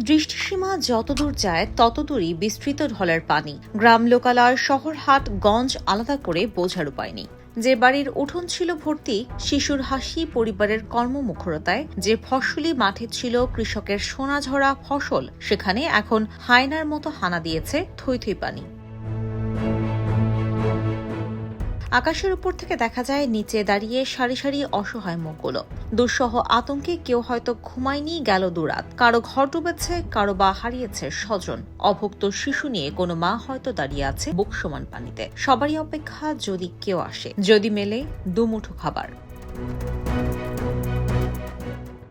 দৃষ্টিসীমা যতদূর যায়, ততদূরই বিস্তৃত ঢলের পানি। গ্রাম লোকালয় শহর হাট গঞ্জ আলাদা করে বোঝার উপায় নেই। যে বাড়ির উঠোন ছিল ভর্তি, শিশুর হাসি পরিবারের কর্মমুখরতায়, যে ফসলি মাঠে ছিল কৃষকের সোনাঝরা ফসল, সেখানে এখন হায়নার মতো হানা দিয়েছে থই থই পানি। আকাশের উপর থেকে দেখা যায়, নিচে দাঁড়িয়ে সারি সারি অসহায় মুখগুলো। দুঃসহ আতঙ্কে কেউ হয়তো ঘুমায়নি, গেল দুরাত কারও ঘর ডুবেছে, কারও বা হারিয়েছে স্বজন। অভুক্ত শিশু নিয়ে কোনো মা হয়তো দাঁড়িয়ে আছে বুক সমান পানিতে। সবারই অপেক্ষা যদি কেউ আসে, যদি মেলে দুমুঠো খাবার।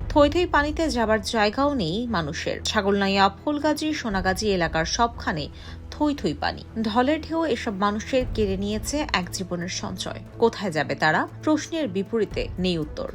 থই থই পানিতে যাবার জায়গাও নেই মানুষের। ছাগলনাইয়া, ফুলগাজী, সোনাগাজী এলাকার সবখানে থই থই পানি। ঢলের ঢেউ এসব মানুষের কেড়ে নিয়েছে এক জীবনের সঞ্চয়। কোথায় যাবে তারা? প্রশ্নের বিপরীতে নেই উত্তর।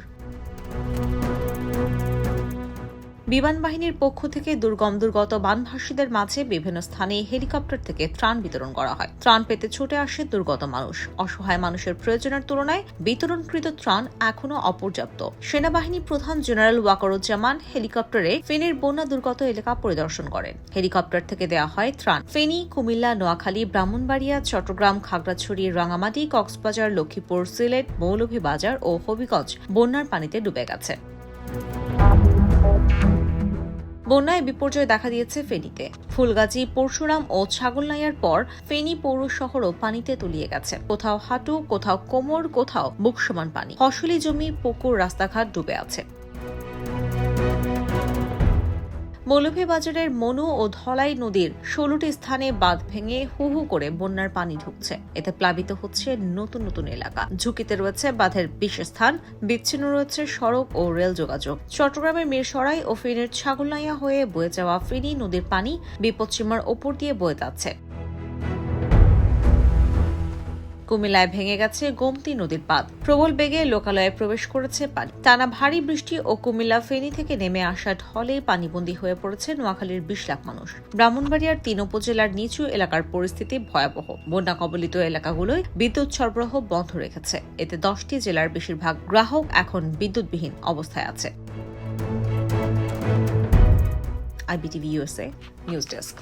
বিমান বাহিনীর পক্ষ থেকে দুর্গম দুর্গত বানভাসীদের মাঝে বিভিন্ন স্থানে হেলিকপ্টার থেকে ত্রাণ বিতরণ করা হয়। ত্রাণ পেতে ছুটে আসে দুর্গত মানুষ। অসহায় মানুষের প্রয়োজনের তুলনায় বিতরণকৃত ত্রাণ এখনও অপর্যাপ্ত। সেনাবাহিনী প্রধান জেনারেল ওয়াকরুজ্জামান হেলিকপ্টারে ফেনীর বন্যা দুর্গত এলাকা পরিদর্শন করেন। হেলিকপ্টার থেকে দেওয়া হয় ত্রাণ। ফেনী, কুমিল্লা, নোয়াখালী, ব্রাহ্মণবাড়িয়া, চট্টগ্রাম, খাগড়াছড়ি রাঙামাটি কক্সবাজার, লক্ষ্মীপুর, সিলেট, মৌলভীবাজার ও হবিগঞ্জ বন্যার পানিতে ডুবে গেছে। বন্যায় বিপর্যয় দেখা দিয়েছে ফেনীতে। ফুলগাজী, পরশুরাম ও ছাগলনাইয়ার পর ফেনী পৌর শহরও পানিতে তলিয়ে গেছে। কোথাও হাঁটু, কোথাও কোমর, কোথাও বুক সমান পানি। ফসলি জমি, পুকুর, রাস্তাঘাট ডুবে আছে। মৌলভীবাজারের মনু ও ধলাই নদীর ষোলোটি স্থানে বাঁধ ভেঙে হু হু করে বন্যার পানি ঢুকছে। এতে প্লাবিত হচ্ছে নতুন নতুন এলাকা। ঝুঁকিতে রয়েছে বাঁধের বিশেষ স্থান। বিচ্ছিন্ন রয়েছে সড়ক ও রেল যোগাযোগ। চট্টগ্রামের মিরসরাই ও ফেনের ছাগলনাইয়া হয়ে বয়ে যাওয়া ফেনী নদীর পানি বিপদসীমার ওপর দিয়ে বয়ে যাচ্ছে। কুমিল্লায় ভেঙে গেছে গোমতী নদীর বাঁধ প্রবল বেগে লোকালয়ে প্রবেশ করেছে পানি। টানা ভারী বৃষ্টি ও কুমিল্লা ফেনী থেকে নেমে আসা ঢলে পানিবন্দী হয়ে পড়েছে নোয়াখালীর বিশ লাখ মানুষ। ব্রাহ্মণবাড়িয়ার তিন উপজেলার নিচু এলাকার পরিস্থিতি ভয়াবহ। বন্যা কবলিত এলাকাগুলোয় বিদ্যুৎ সরবরাহ বন্ধ রেখেছে। এতে দশটি জেলার বেশিরভাগ গ্রাহক এখন বিদ্যুৎবিহীন অবস্থায় আছে। IBTV USA news desk.